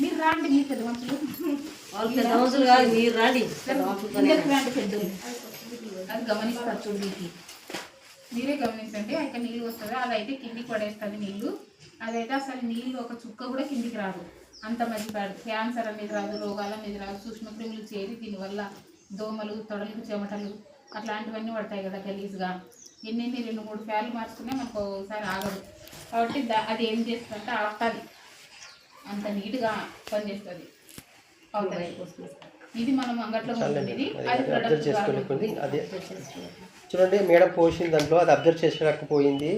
మీరు రాండి మీరు పెద్ద మనుషులు. వాళ్ళు పెద్ద మనుషులు కాదు మీరు రండి. రాండి. పెద్దలు అది గమనిస్తారు చూడండి మీరే గమనించండి అయితే నీళ్ళు వస్తుంది అలా అయితే కిందికి పడేస్తుంది నీళ్ళు. అదైతే అసలు నీళ్ళు ఒక చుక్క కూడా కిందికి రాదు. అంత మంచి పాడు క్యాన్సర్ అనేది రాదు రోగాల అనేది రాదు. సూక్ష్మక్రిములు చేరి దీనివల్ల దోమలు తొడలకు చెమటలు అట్లాంటివన్నీ పడతాయి కదా గలీజ్గా. ఎన్ని రెండు మూడు ఫ్యాన్లు మార్చుకునే మనకు ఒకసారి ఆగదు. కాబట్టి దా- అది ఏం చేస్తుందంటే ఆగుతుంది అంత నీట్గా పనిచేస్తుంది. అవుతుంది ఇది మనం అంగట్లో కొనుక్కునేది అది అబ్జర్వ్ చేసుకోలేకపోయింది అదే చూడండి మేడం పోసిన దాంట్లో అది అబ్జర్వ్ చేసుకోలేకపోయింది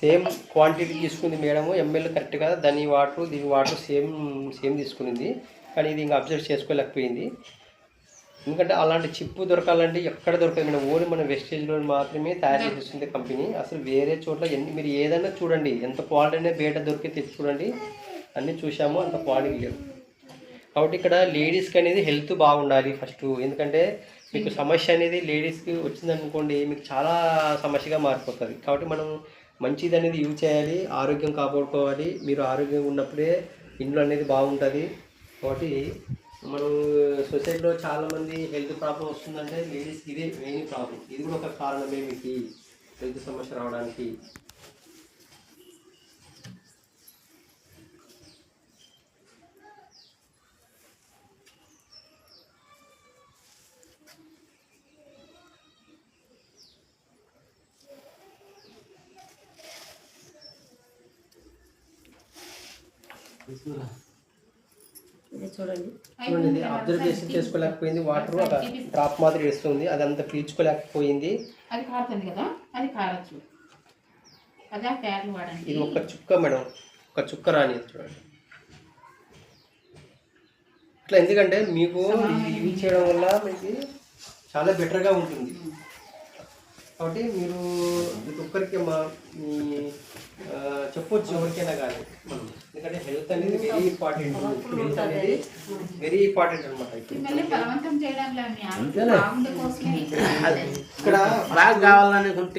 సేమ్ క్వాంటిటీ తీసుకుంది మేడము. ఎంఎల్ కరెక్ట్గా దాని వాటర్ దీని వాటర్ సేమ్ సేమ్ తీసుకునింది. కానీ ఇది ఇంకా అబ్జర్వ్ చేసుకోలేకపోయింది. ఎందుకంటే అలాంటి చిప్పు దొరకాలంటే ఎక్కడ దొరకదు మేడం. ఓన్లీ మన వెస్టేజ్లో మాత్రమే తయారు చేస్తుంది కంపెనీ. అసలు వేరే చోట్ల ఎన్ని మీరు ఏదైనా చూడండి. ఎంత క్వాలిటీ అయినా బయట దొరికి తెచ్చి చూడండి. అన్నీ చూసాము అంత క్వాలిటీ లేవు కాబట్టి ఇక్కడ లేడీస్కి అనేది హెల్త్ బాగుండాలి ఫస్ట్ ఎందుకంటే మీకు సమస్య అనేది లేడీస్కి వచ్చిందనుకోండి మీకు చాలా సమస్యగా మారిపోతుంది. కాబట్టి మనం మంచిది అనేది యూజ్ చేయాలి ఆరోగ్యం కాపాడుకోవాలి. మీరు ఆరోగ్యంగా ఉన్నప్పుడే ఇండ్లు అనేది బాగుంటుంది. కాబట్టి మనం సొసైటీలో చాలామంది హెల్త్ ప్రాబ్లం వస్తుందంటే లేడీస్కి ఇదే మెయిన్ ప్రాబ్లం ఇది కూడా ఒక కారణమే మీకు హెల్త్ సమస్య రావడానికి. ఇది చూడండి. అబ్జర్వేషన్ చేసుకోలేకపోయింది వాటర్ ఒక డ్రాప్ మాదిరి వేస్తుంది అది అంత పీల్చుకోలేకపోయింది. అది కారుతుంది కదా అది కారచ్చు. అదే ప్యాడ్లు వాడండి. ఇది ఒక చుక్క మేడం ఒక చుక్క రాని చూడండి. ఇట్లా ఎందుకంటే మీకు యూజ్ చేయడం వల్ల మీకు చాలా బెటర్గా ఉంటుంది. కాబట్టి మీరు ప్రతి ఒక్కరికి మా చెప్పొచ్చు ఎవరికైనా కానీ ఎందుకంటే హెల్త్ అనేది వెరీ ఇంపార్టెంట్ హెల్త్ అనేది వెరీ ఇంపార్టెంట్ అనమాట ఇక్కడ బాగా కావాలనుకుంటే